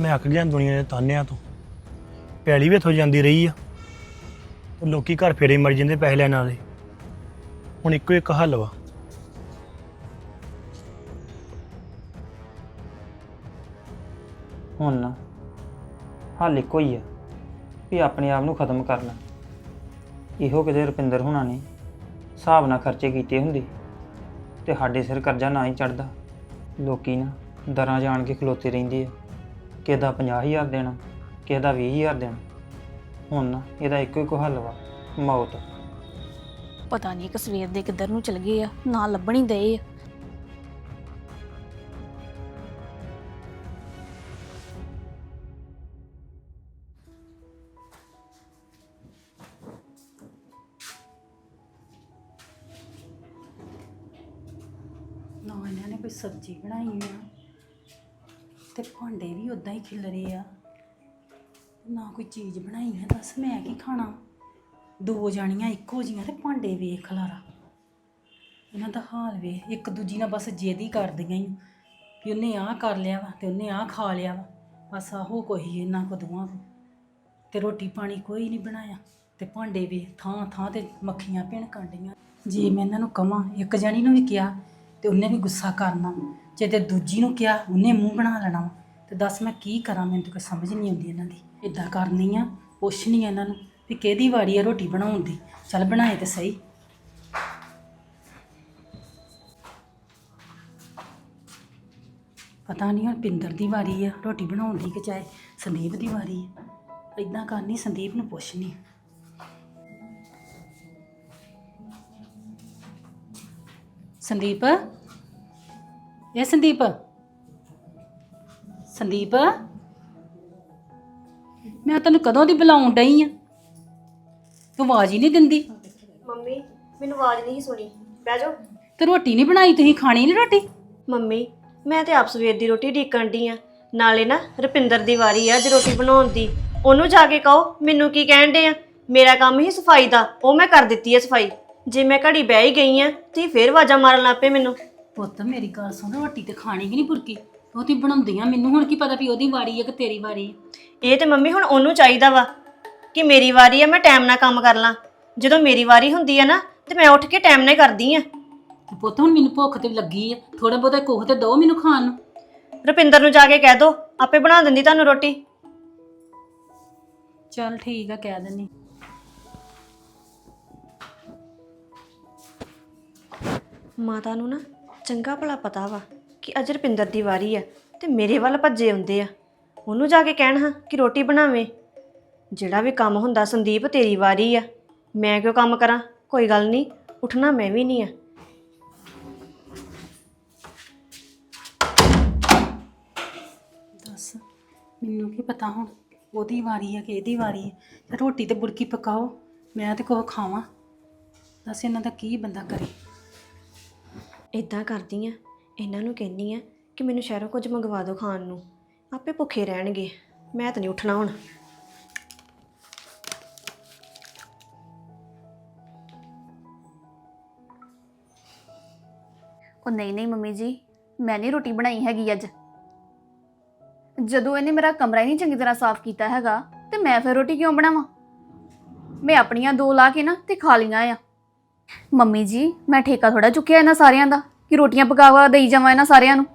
ਮੈਂ ਅੱਕ ਗਿਆ ਦੁਨੀਆ ਦੇ ਤਾਨਿਆਂ ਤੋਂ। ਪੈਲੀ ਵੀ ਇੱਥੋਂ ਜਾਂਦੀ ਰਹੀ ਆ। ਤੇ ਲੋਕੀ ਘਰ ਫੇਰੇ ਮਰ ਜਾਂਦੇ ਪੈਸੇ ਲੈਣ ਵਾਲੇ। ਹੁਣ ਇੱਕੋ ਇੱਕ ਹੱਲ ਵਾ। ਹੁਣ ਨਾ, ਹੱਲ ਇੱਕੋ ਹੀ ਆ, ਵੀ ਆਪਣੇ ਆਪ ਨੂੰ ਖਤਮ ਕਰਨਾ। ਇਹੋ ਕਿਤੇ ਰੁਪਿੰਦਰ ਹੋਣਾ ਨੇ ਹਿਸਾਬ ਨਾਲ ਖਰਚੇ ਕੀਤੇ ਹੁੰਦੇ। ਤੇ ਸਾਡੇ ਸਿਰ ਕਰਜ਼ਾ ਨਾ ਹੀ ਚੜਦਾ। ਲੋਕੀ ਨਾ ਦਰਾਂ ਜਾਣ ਕੇ ਖਲੋਤੇ ਰਹਿੰਦੇ ਆ। ਕਿਸੇ ਦਾ 50000 ਦੇਣਾ ਕਿਸੇ ਦਾ 20000 ਦੇਣਾ। ਹੁਣ ਨਾ ਇਹਦਾ ਇੱਕੋ ਇੱਕੋ ਹੱਲ ਵਾ ਮੌਤ। ਪਤਾ ਨਹੀਂ ਕਿ ਸਵੇਰ ਦੇ ਕਿੱਧਰ ਨੂੰ ਚਲ ਗਏ ਆ ਨਾ ਲੱਭਣ ਹੀ ਦਏ ਆ। ਨਾ ਇਹਨਾਂ ਨੇ ਕੋਈ ਸਬਜ਼ੀ ਬਣਾਈ ਆ। ਤੇ ਭਾਂਡੇ ਵੀ ਉਦਾਂ ਹੀ ਖਿਲਰੇ ਆ। ਨਾ ਕੋਈ ਚੀਜ਼ ਬਣਾਈ ਆ ਦੱਸ ਮੈਂ ਕੀ ਖਾਣਾ? ਦੋ ਜਾਣੀਆਂ ਇੱਕੋ ਜੀਆਂ ਤੇ ਭਾਂਡੇ ਵੇਖ ਖਲਾਰਾ ਇਹਨਾਂ ਦਾ ਹਾਲ ਵੇ ਇੱਕ ਦੂਜੀ ਨਾਲ ਬਸ ਜਿੱਦ ਕਰਦੀਆਂ ਹੀ ਕਿ ਉਹਨੇ ਆਹ ਕਰ ਲਿਆ ਵਾ ਤੇ ਉਹਨੇ ਆਹ ਖਾ ਲਿਆ ਵਾ। ਬਸ ਆਹੋ ਕੋਈ ਇਹਨਾਂ ਕੋ ਦੋਵਾਂ ਕੋ। ਤੇ ਰੋਟੀ ਪਾਣੀ ਕੋਈ ਨਹੀਂ ਬਣਾਇਆ। ਤੇ ਭਾਂਡੇ ਵੀ ਥਾਂ ਥਾਂ ਤੇ ਮੱਖੀਆਂ ਭਿਣਕਣ ਡੀਆਂ ਜੇ ਮੈਂ ਇਹਨਾਂ ਨੂੰ ਕਵਾਂ, ਇੱਕ ਜਣੀ ਨੂੰ ਵੀ ਕਿਹਾ ਤੇ ਉਹਨੇ ਵੀ ਗੁੱਸਾ ਕਰਨਾ। ਜੇ ਤੇ ਦੂਜੀ ਨੂੰ ਕਿਹਾ, ਉਹਨੇ ਮੂੰਹ ਬਣਾ ਲੈਣਾ ਵਾ। ਤੇ ਦੱਸ ਮੈਂ ਕੀ ਕਰਾਂ, ਮੈਨੂੰ ਤਾਂ ਕੋਈ ਸਮਝ ਨਹੀਂ ਆਉਂਦੀ ਇਹਨਾਂ ਦੀ। ਇਦਾਂ ਕਰਨੀ ਆ, ਪੁੱਛ ਨਹੀਂ ਇਹਨਾਂ ਨੂੰ ਵੀ ਕਿਹਦੀ ਵਾਰੀ ਆ ਰੋਟੀ ਬਣਾਉਣ ਦੀ। ਚੱਲ ਬਣਾਏ ਤੇ ਸਹੀ। ਪਤਾ ਨਹੀਂ ਹੁਣ ਪਿੰਦਰ ਦੀ ਵਾਰੀ ਆ, ਰੋਟੀ ਬਣਾਉਣ ਦੀ ਕਿ ਚਾਹੇ ਸੰਦੀਪ ਦੀ ਵਾਰੀ ਆ। ਇਦਾਂ ਕਰਨੀ, ਸੰਦੀਪ ਨੂੰ ਪੁੱਛਣੀ ਸੰਦੀਪ? ਇਹ ਸੰਦੀਪ। ਸੰਦੀਪ? ਮੈਂ ਤੈਨੂੰ ਕਦੋਂ ਦੀ ਬੁਲਾਉਣ ਡਈ ਆ? ਤੂੰ ਆਵਾਜ਼ ਹੀ ਨਹੀਂ ਦਿੰਦੀ। ਮੰਮੀ ਮੈਨੂੰ ਆਵਾਜ਼ ਨਹੀਂ ਸੁਣੀ। ਬਹਿ ਜਾਓ। ਤੇ ਰੋਟੀ ਨਹੀਂ ਬਣਾਈ ਤੁਸੀਂ ਖਾਣੀ ਨਹੀਂ ਰੋਟੀ? ਮੰਮੀ ਮੈਂ ਤੇ ਆਪ ਸਵੇਰ ਦੀ ਰੋਟੀ ਢੀਕਣ ਦੀ ਆ। ਨਾਲੇ ਨਾ ਰੁਪਿੰਦਰ ਦੀ ਵਾਰੀ ਆ ਅੱਜ ਰੋਟੀ ਬਣਾਉਣ ਦੀ। ਉਹਨੂੰ ਜਾ ਕੇ ਕਹੋ ਮੈਨੂੰ ਕੀ ਕਹਿਣ ਦੇ ਆ? ਮੇਰਾ ਕੰਮ ਹੀ ਸਫ਼ਾਈ ਦਾ ਉਹ ਮੈਂ ਕਰ ਦਿੱਤੀ ਹੈ ਸਫ਼ਾਈ। ਜੇ ਮੈਂ ਘੜੀ ਬਹਿ ਹੀ ਗਈ ਆ ਤੇ ਫੇਰ ਆਵਾਜ਼ਾਂ ਮਾਰਨ ਲੱਗ ਪਏ ਮੈਨੂੰ। ਪੁੱਤ ਮੇਰੀ ਗੱਲ ਸੁਣ ਰੋਟੀ ਤੇ ਖਾਣੀ ਕਿ ਨਹੀਂ ਬੁਰਕੀ। ਉਹ ਤੀ ਬਣਾਉਂਦੀਆਂ ਮੈਨੂੰ ਹੁਣ ਕੀ ਪਤਾ ਵੀ ਉਹਦੀ ਵਾਰੀ ਹੈ ਕਿ ਤੇਰੀ ਵਾਰੀ ਇਹ ਤੇ ਮੰਮੀ ਹੁਣ ਉਹਨੂੰ ਚਾਹੀਦਾ ਵਾ ਕਿ ਮੇਰੀ ਵਾਰੀ ਆ ਮੈਂ ਟਾਈਮ ਨਾਲ ਕੰਮ ਕਰ ਲਾਂ। ਜਦੋਂ ਮੇਰੀ ਵਾਰੀ ਹੁੰਦੀ ਆ ਨਾ ਤੇ ਮੈਂ ਉੱਠ ਕੇ ਟਾਈਮ ਨਾਲ ਹੀ ਕਰਦੀ ਆ। ਤੇ ਪੁੱਤ ਹੁਣ ਮੈਨੂੰ ਭੁੱਖ ਤੇ ਲੱਗੀ ਆ। ਥੋੜਾ ਬਹੁਤਾ ਕੋਹ ਤੇ ਦੋ ਮੈਨੂੰ ਖਾਣ ਨੂੰ। ਰੁਪਿੰਦਰ ਨੂੰ ਜਾ ਕੇ ਕਹਿ ਦੋ ਆਪੇ ਬਣਾ ਦਿੰਦੀ ਤੁਹਾਨੂੰ ਰੋਟੀ। ਚੱਲ ਠੀਕ ਆ ਕਹਿ ਦਿੰਨੀ ਮਾਤਾ ਨੂੰ ਨਾ ਚੰਗਾ ਭਲਾ ਪਤਾ ਵਾ ਕਿ ਅੱਜ ਰੁਪਿੰਦਰ ਦੀ ਵਾਰੀ ਆ ਤੇ ਮੇਰੇ ਵੱਲ ਭੱਜੇ ਆਉਂਦੇ ਆ। ਉਹਨੂੰ ਜਾ ਕੇ ਕਹਿਣ ਹਾਂ ਕਿ ਰੋਟੀ ਬਣਾਵੇ। ਜਿਹੜਾ ਵੀ ਕੰਮ ਹੁੰਦਾ ਸੰਦੀਪ ਤੇਰੀ ਵਾਰੀ ਆ। ਮੈਂ ਕਿਉਂ ਕੰਮ ਕਰਾਂ? ਕੋਈ ਗੱਲ ਨਹੀਂ, ਉੱਠਣਾ ਮੈਂ ਵੀ ਨਹੀਂ ਆ। ਦੱਸ, ਮੈਨੂੰ ਕੀ ਪਤਾ ਹੁਣ ਉਹਦੀ ਵਾਰੀ ਆ ਕਿ ਇਹਦੀ ਵਾਰੀ ਹੈ ਰੋਟੀ ਤੇ ਬੁਰਕੀ ਪਕਾਓ, ਮੈਂ ਤੇ ਕੋਹ ਖਾਵਾਂ। ਦੱਸ ਇਹਨਾਂ ਦਾ ਕੀ ਬੰਦਾ ਕਰੇ? ਇਦਾਂ ਕਰਦੀ ਆ, ਇਹਨਾਂ ਨੂੰ ਕਹਿੰਦੀ ਆ ਕਿ ਮੈਨੂੰ ਸ਼ਹਿਰੋਂ ਕੁਝ ਮੰਗਵਾ ਦਿਓ ਖਾਣ ਨੂੰ। ਆਪੇ ਭੁੱਖੇ ਰਹਿਣਗੇ, ਮੈਂ ਤਾਂ ਨਹੀਂ ਉੱਠਣਾ ਹੁਣ। ਉਹ ਨਹੀਂ ਨਹੀਂ ਮੰਮੀ ਜੀ, ਮੈਂ ਨਹੀਂ ਰੋਟੀ ਬਣਾਈ ਹੈਗੀ ਅੱਜ। ਜਦੋਂ ਇਹਨੇ ਮੇਰਾ ਕਮਰਾ ਹੀ ਨਹੀਂ ਚੰਗੀ ਤਰ੍ਹਾਂ ਸਾਫ਼ ਕੀਤਾ ਹੈਗਾ, ਤੇ ਮੈਂ ਫਿਰ ਰੋਟੀ ਕਿਉਂ ਬਣਾਵਾਂ? ਮੈਂ ਆਪਣੀਆਂ ਦੋ ਲਾ ਕੇ ਨਾ ਤੇ ਖਾ ਲਈਆਂ ਆ। ਮੰਮੀ ਜੀ, ਮੈਂ ਠੇਕਾ ਥੋੜਾ ਚੁੱਕਿਆ ਇਹਨਾਂ ਸਾਰਿਆਂ ਦਾ, ਕਿ ਰੋਟੀਆਂ ਪਕਾਵਾ, ਦੇਈ ਜਾਵਾਂ ਇਹਨਾਂ ਸਾਰਿਆਂ ਨੂੰ।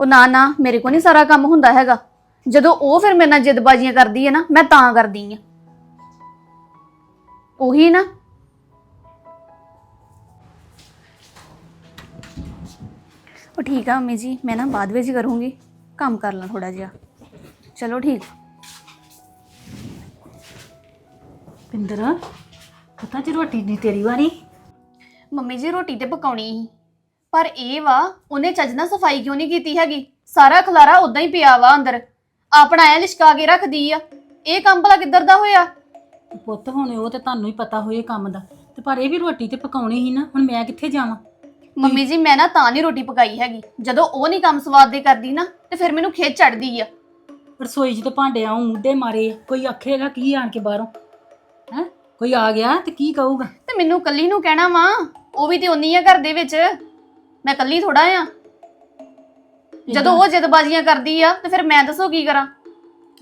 ਉਹ ਨਾ ਨਾ, ਮੇਰੇ ਕੋਲ ਨਹੀਂ ਸਾਰਾ ਕੰਮ ਹੁੰਦਾ ਹੈਗਾ। ਜਦੋਂ ਉਹ ਫਿਰ ਮੇਰੇ ਨਾਲ ਜਿੱਦਬਾਜ਼ੀਆਂ ਕਰਦੀ ਹੈ ਨਾ, ਮੈਂ ਤਾਂ ਕਰਦੀ ਆ ਉਹੀ ਨਾ। ਉਹ ਠੀਕ ਆ ਮੰਮੀ ਜੀ, ਮੈਂ ਨਾ ਬਾਅਦ ਵਿੱਚ ਕਰੂੰਗੀ। ਕੰਮ ਕਰ ਲਾਂ ਥੋੜਾ ਜਿਹਾ। ਚਲੋ ਠੀਕ। ਪਿੰਦਰ ਪਤਾ ਜੇ ਰੋਟੀ ਦੀ ਤੇਰੀ ਵਾਰੀ? ਮੰਮੀ ਜੀ ਰੋਟੀ ਤੇ ਪਕਾਉਣੀ ਸੀ। ਪਰ ਇਹ ਵਾ ਉਹਨੇ ਚੱਜ ਨਾਲ ਸਫ਼ਾਈ ਕਿਉਂ ਨਹੀਂ ਕੀਤੀ ਹੈਗੀ? ਸਾਰਾ ਖਲਾਰਾ ਉਦਾਂ ਹੀ ਪਿਆ ਵਾ ਅੰਦਰ। ਆਪਣਾ ਐ ਲਿਸ਼ਕਾ ਕੇ ਰੱਖਦੀ ਆ। ਇਹ ਕੰਮ ਭਲਾ ਕਿੱਧਰ ਦਾ ਹੋਇਆ? ਪੁੱਤ ਹੁਣ ਉਹ ਤੇ ਤੁਹਾਨੂੰ ਹੀ ਪਤਾ ਹੋਏ ਕੰਮ ਦਾ। ਤੇ ਪਰ ਇਹ ਵੀ ਰੋਟੀ ਤੇ ਪਕਾਉਣੀ ਸੀ ਨਾ ਹੁਣ ਮੈਂ ਕਿੱਥੇ ਜਾਵਾਂ? ਮੰਮੀ ਜੀ ਮੈਂ ਨਾ ਤਾਂ ਨਹੀਂ ਰੋਟੀ ਪਕਾਈ ਹੈਗੀ। ਜਦੋਂ ਉਹ ਨਹੀਂ ਕੰਮ ਸਵਾਦ ਦੇ ਕਰਦੀ ਨਾ ਤੇ ਫਿਰ ਮੈਨੂੰ ਖੇਚ ਚੜਦੀ ਆ। ਰਸੋਈ 'ਚ ਤੇ ਭਾਂਡੇ ਆਉਂ ਮੁੱਢੇ ਮਾਰੇ। ਕੋਈ ਆਖੇਗਾ ਕੀ ਆਣ ਕੇ ਬਾਹਰੋਂ? ਹੈ? ਕੋਈ ਆ ਗਿਆ ਤੇ ਕੀ ਕਹੂਗਾ? ਤੇ ਮੈਨੂੰ ਕੱਲੀ ਨੂੰ ਕਹਿਣਾ ਵਾ ਉਹ ਵੀ ਤੇ ਉਨੀ ਆ ਘਰ ਦੇ ਵਿੱਚ। ਮੈਂ ਕੱਲੀ ਥੋੜਾ ਆ। ਜਦੋਂ ਉਹ ਜਦਬਾਜ਼ੀਆਂ ਕਰਦੀ ਆ ਤੇ ਫਿਰ ਮੈਂ ਦੱਸੋ ਕੀ ਕਰਾਂ?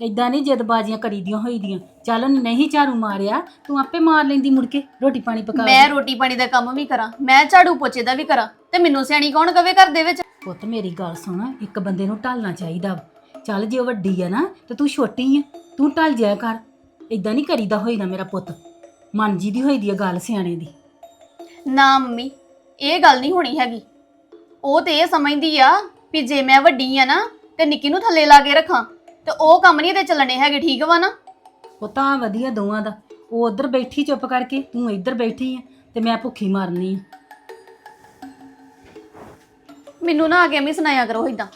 ਇਦਾਂ ਨਹੀਂ ਜਦਬਾਜ਼ੀਆਂ ਕਰੀਦੀਆਂ ਹੋਈਦੀਆਂ। ਚੱਲ ਨਹੀਂ ਝਾੜੂ ਮਾਰਿਆ ਤੂੰ ਆਪੇ ਮਾਰ ਲੈਂਦੀ ਮੁੜ ਕੇ ਰੋਟੀ ਪਾਣੀ ਪਕਾ ਮੈਂ ਰੋਟੀ ਪਾਣੀ ਦਾ ਕੰਮ ਵੀ ਕਰਾਂ ਮੈਂ ਝਾੜੂ ਪੋਚੇ ਦਾ ਵੀ ਕਰਾਂ ਤੇ ਮੈਨੂੰ ਸਿਆਣੀ ਕੌਣ ਕਵੇ ਘਰ ਦੇ ਵਿੱਚ? ਪੁੱਤ ਮੇਰੀ ਗੱਲ ਸੁਣ ਇੱਕ ਬੰਦੇ ਨੂੰ ਢਲਣਾ ਚਾਹੀਦਾ ਵਾ। ਚੱਲ ਜੇ ਉਹ ਵੱਡੀ ਆ ਨਾ ਤੇ ਤੂੰ ਛੋਟੀ ਆ ਤੂੰ ਢਲ ਜਾਇਆ ਕਰ। ਇਦਾਂ ਨਹੀਂ ਕਰੀਦਾ ਹੋਈਦਾ ਮੇਰਾ ਪੁੱਤ। ਮਨ ਜੀ ਦੀ ਹੋਈਦੀ ਆ ਗੱਲ ਸਿਆਣੇ ਦੀ। ਨਾ ਮੰਮੀ ਇਹ ਗੱਲ ਨਹੀਂ ਹੋਣੀ ਹੈਗੀ। ਉਹ ਤੇ ਇਹ ਸਮਝਦੀ ਆ ਵੀ ਜੇ ਮੈਂ ਵੱਡੀ ਆ ਨਾ ਤੇ ਨਿੱਕੀ ਨੂੰ ਥੱਲੇ ਲਾ ਕੇ ਰੱਖਾਂ ਤੇ ਉਹ ਕੰਮ ਨਹੀਂ ਤੇ ਚੱਲਣੇ ਹੈਗੇ ਠੀਕ ਵਾ ਨਾ? ਉਹ ਤਾਂ ਵਧੀਆ ਦੋਵਾਂ ਦਾ। ਉਹ ਉਧਰ ਬੈਠੀ ਚੁੱਪ ਕਰਕੇ ਤੂੰ ਇੱਧਰ ਬੈਠੀ ਆ ਤੇ ਮੈਂ ਭੁੱਖੀ ਮਰਨੀ ਆ। ਮੈਨੂੰ ਨਾ ਆ ਕੇ ਐਵੇਂ ਸੁਣਾਇਆ ਕਰੋ ਇਦਾਂ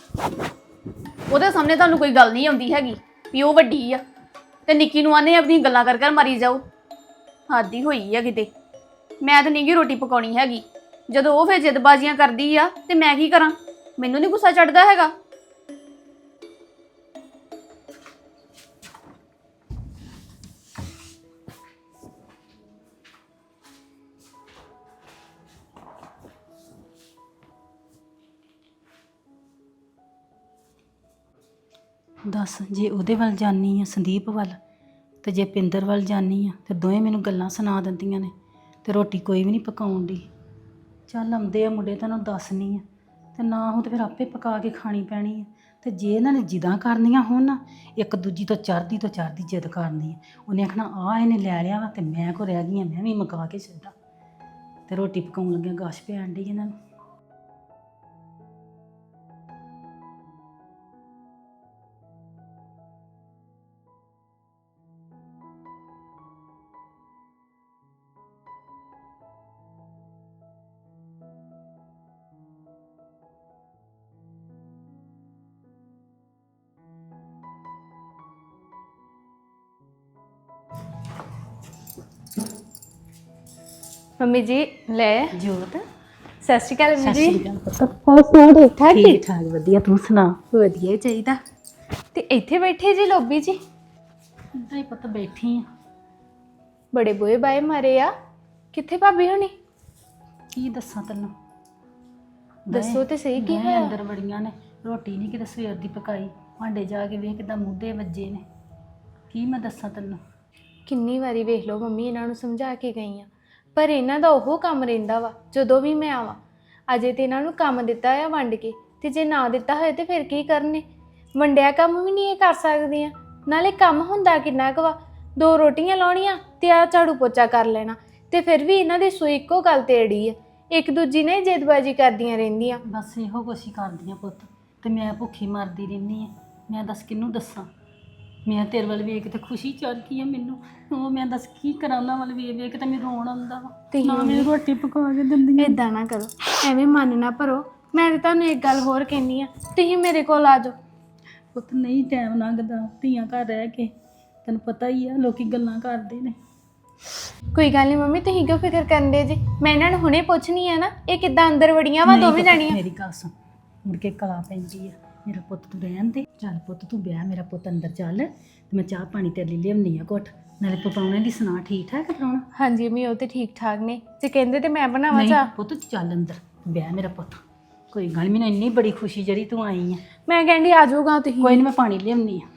ਉਹਦੇ ਸਾਹਮਣੇ ਤੁਹਾਨੂੰ ਕੋਈ ਗੱਲ ਨਹੀਂ ਆਉਂਦੀ ਹੈਗੀ ਵੀ ਉਹ ਵੱਡੀ ਆ ਤੇ ਨਿੱਕੀ ਨੂੰ ਆਨੇ ਆਪਣੀ ਗੱਲਾਂ ਕਰ ਕਰ ਮਾਰੀ ਜਾਓ। ਹਾਦੀ ਹੋਈ ਆ ਕਿਤੇ। ਮੈਂ ਤਾਂ ਨਹੀਂਗੀ ਰੋਟੀ ਪਕਾਉਣੀ ਹੈਗੀ। ਜਦੋਂ ਉਹ ਫਿਰ ਜਿੱਦਬਾਜ਼ੀਆਂ ਕਰਦੀ ਆ, ਤੇ ਮੈਂ ਕੀ ਕਰਾਂ? ਮੈਨੂੰ ਨਹੀਂ ਗੁੱਸਾ ਚੜਦਾ ਹੈਗਾ। ਦੱਸ, ਜੇ ਉਹਦੇ ਵੱਲ ਜਾਨੀ ਆ ਸੰਦੀਪ ਵੱਲ ਤੇ ਜੇ ਪਿੰਦਰ ਵੱਲ ਜਾਨੀ ਆ, ਤੇ ਦੋਵੇਂ ਮੈਨੂੰ ਗੱਲਾਂ ਸੁਣਾ ਦਿੰਦੀਆਂ ਨੇ, ਤੇ ਰੋਟੀ ਕੋਈ ਵੀ ਨਹੀਂ ਪਕਾਉਣ ਦੀ। ਚੱਲ ਆਉਂਦੇ ਆ ਮੁੰਡੇ, ਤੈਨੂੰ ਦੱਸਨੀ ਆ। ਤੇ ਨਾ ਹੋ ਤੇ ਫਿਰ ਆਪੇ ਪਕਾ ਕੇ ਖਾਣੀ ਪੈਣੀ ਆ। ਤੇ ਜੇ ਇਹਨਾਂ ਨੇ ਜਿੱਦਾਂ ਕਰਨੀਆਂ ਹੋਣ ਨਾ, ਇੱਕ ਦੂਜੀ ਤੋਂ ਚੜਦੀ ਤੋਂ ਚੜਦੀ ਜਿੱਦ ਕਰਨੀ ਆ। ਉਹਨੇ ਆਖਣਾ ਆ ਇਹਨੇ ਲੈ ਲਿਆ ਵਾ ਤੇ ਮੈਂ ਕੋ ਰਹਿ ਗਈ ਆ, ਮੈਂ ਵੀ ਮਕਾ ਕੇ ਛੱਡਾਂ। ਤੇ ਰੋਟੀ ਪਕਾਉਣ ਲੱਗਿਆ ਗਾਸ਼ ਪੈਣ ਡਈ ਇਹਨਾਂ ਨੂੰ। ਮੰਮੀ ਜੀ ਲੈ। ਜੋਤ। ਸਤਿ ਸ਼੍ਰੀ ਅਕਾਲ ਮੰਮੀ ਸਤਿ ਜੀ। ਸ਼੍ਰੀ ਅਕਾਲ ਪੁੱਤ। ਹੋਰ ਸੁਣਾਓ ਠੀਕ ਠਾਕ ਠੀਕ ਠਾਕ ਵਧੀਆ। ਤੂੰ ਸੁਣਾ? ਵਧੀਆ ਹੀ ਚਾਹੀਦਾ। ਤੇ ਇੱਥੇ ਬੈਠੇ ਜੀ ਲੋਬੀ ਜੀ? ਇਦਾਂ ਹੀ ਪੁੱਤ ਬੈਠੀ ਆ। ਬੜੇ ਬੋਏ ਬਾਏ ਮਾਰੇ ਆ। ਕਿੱਥੇ ਭਾਬੀ ਹੋਣੀ? ਕੀ ਦੱਸਾਂ ਤੈਨੂੰ? ਦੱਸੋ ਤੇ ਸਹੀ ਕੀ ਮੈਂ ਹੋਇਆ? ਅੰਦਰ ਵੜੀਆਂ ਨੇ। ਰੋਟੀ ਨਹੀਂ ਕਿਤੇ ਸਵੇਰ ਦੀ ਪਕਾਈ। ਭਾਂਡੇ ਜਾ ਕੇ ਵੇਖ ਕਿਦਾਂ ਮੁੱਦੇ ਵੱਜੇ ਨੇ। ਕੀ ਮੈਂ ਦੱਸਾਂ ਤੈਨੂੰ? ਕਿੰਨੀ ਵਾਰੀ ਵੇਖ ਲਓ ਮੰਮੀ ਇਹਨਾਂ ਨੂੰ ਸਮਝਾ ਕੇ ਗਈ ਆ। ਪਰ ਇਹਨਾਂ ਦਾ ਉਹ ਕੰਮ ਰਹਿੰਦਾ ਵਾ, ਜਦੋਂ ਵੀ ਮੈਂ ਆਵਾਂ। ਅਜੇ ਤੇ ਇਹਨਾਂ ਨੂੰ ਕੰਮ ਦਿੱਤਾ ਆ ਵੰਡ ਕੇ, ਤੇ ਜੇ ਨਾ ਦਿੱਤਾ ਹੋਏ ਤੇ ਫਿਰ ਕੀ ਕਰਨੇ? ਵੰਡਿਆ ਕੰਮ ਵੀ ਨਹੀਂ ਇਹ ਕਰ ਸਕਦੀਆਂ। ਨਾਲੇ ਕੰਮ ਹੁੰਦਾ ਕਿੰਨਾ ਕੁ ਵਾ? ਦੋ ਰੋਟੀਆਂ ਲਾਉਣੀਆਂ ਤੇ ਆ ਝਾੜੂ ਪੋਚਾ ਕਰ ਲੈਣਾ, ਤੇ ਫਿਰ ਵੀ ਇਹਨਾਂ ਦੀ ਸੂਈ ਇੱਕੋ ਗੱਲ ਤੇ ਅੜੀ ਹੈ ਇੱਕ ਦੂਜੀ ਨੇ ਜੇਦਬਾਜ਼ੀ ਕਰਦੀਆਂ ਰਹਿੰਦੀਆਂ। ਬਸ ਇਹੋ ਕੁਛ ਹੀ ਕਰਦੀਆਂ ਪੁੱਤ, ਤੇ ਮੈਂ ਭੁੱਖੀ ਮਰਦੀ ਰਹਿੰਦੀ ਆ। ਮੈਂ ਦੱਸ ਕਿਹਨੂੰ ਦੱਸਾਂ? ਮੈਂ ਤੇਰੇ ਵੱਲ ਵੇਖ ਤੇ ਖੁਸ਼ੀ ਚੜ ਗਈ ਆ ਮੈਨੂੰ। ਉਹ ਮੈਂ ਦੱਸ ਕੀ ਕਰਾਂ ਉਹਨਾਂ ਵੱਲ ਵੇਖ ਵੇਖ ਤੇ ਮੈਨੂੰ ਰੋਣ ਆਉਂਦਾ ਵਾ। ਤੇ ਨਾ ਮੈਨੂੰ ਰੋਟੀ ਪਕਾ ਕੇ ਦਿੰਦੀਆਂ। ਇਦਾਂ ਨਾ ਕਰੋ ਐਵੇਂ ਮਨ ਨਾ ਭਰੋ। ਮੈਂ ਤਾਂ ਤੁਹਾਨੂੰ ਇੱਕ ਗੱਲ ਹੋਰ ਕਹਿੰਨੀ ਆ ਤੁਸੀਂ ਮੇਰੇ ਕੋਲ ਆ ਜਾਓ। ਪੁੱਤ ਨਹੀਂ ਟਾਈਮ ਲੰਘਦਾ ਧੀਆਂ ਘਰ ਰਹਿ ਕੇ। ਤੈਨੂੰ ਪਤਾ ਹੀ ਆ ਲੋਕੀ ਗੱਲਾਂ ਕਰਦੇ ਨੇ। ਕੋਈ ਗੱਲ ਨਹੀਂ ਮੰਮੀ ਤੁਸੀਂ ਕਿਉਂ ਫਿਕਰ ਕਰਦੇ ਜੀ? ਮੈਂ ਇਹਨਾਂ ਨੂੰ ਹੁਣੇ ਪੁੱਛਣੀ ਆ ਨਾ ਇਹ ਕਿੱਦਾਂ ਅੰਦਰ ਵੜੀਆਂ ਵਾ ਦੋਵੇਂ ਜਾਣੀਆਂ। ਮੇਰੀ ਗੱਲ ਸੁਣ ਮੁੜ ਕੇ ਕਲਾ ਪੈਂਦੀ ਆ। ਮੇਰਾ ਪੁੱਤ ਤੂੰ ਰਹਿਣ ਦੇ। ਚੱਲ ਪੁੱਤ ਤੂੰ ਵਿਆਹ ਮੇਰਾ ਪੁੱਤ ਅੰਦਰ ਚੱਲ। ਤੇ ਮੈਂ ਚਾਹ ਪਾਣੀ ਤੇਰੇ ਲਈ ਲਿਆਉਣੀ ਆ ਘੁੱਟ। ਨਾਲੇ ਪਪਾਉਣੇ ਦੀ ਸੁਣਾ ਠੀਕ ਠਾਕ ਪਰਾਉਣਾ ਹਾਂਜੀ ਮੰਮੀ ਉਹ ਤੇ ਠੀਕ ਠਾਕ ਨੇ। ਜੇ ਕਹਿੰਦੇ ਤੇ ਮੈਂ ਬਣਾਵਾਂ ਨਹੀਂ ਚਾਹ? ਪੁੱਤ ਤੂੰ ਚੱਲ ਅੰਦਰ। ਵਿਆਹ ਮੇਰਾ ਪੁੱਤ। ਕੋਈ ਗੱਲ ਮੈਨੂੰ ਇੰਨੀ ਬੜੀ ਖੁਸ਼ੀ ਜਿਹੜੀ ਤੂੰ ਆਈ ਆ। ਮੈਂ ਕਹਿੰਦੀ ਆ ਜਾਊਗਾ ਤੁਸੀਂ। ਕੋਈ ਨਹੀਂ ਮੈਂ ਪਾਣੀ ਲਿਆਉਣੀ ਆ।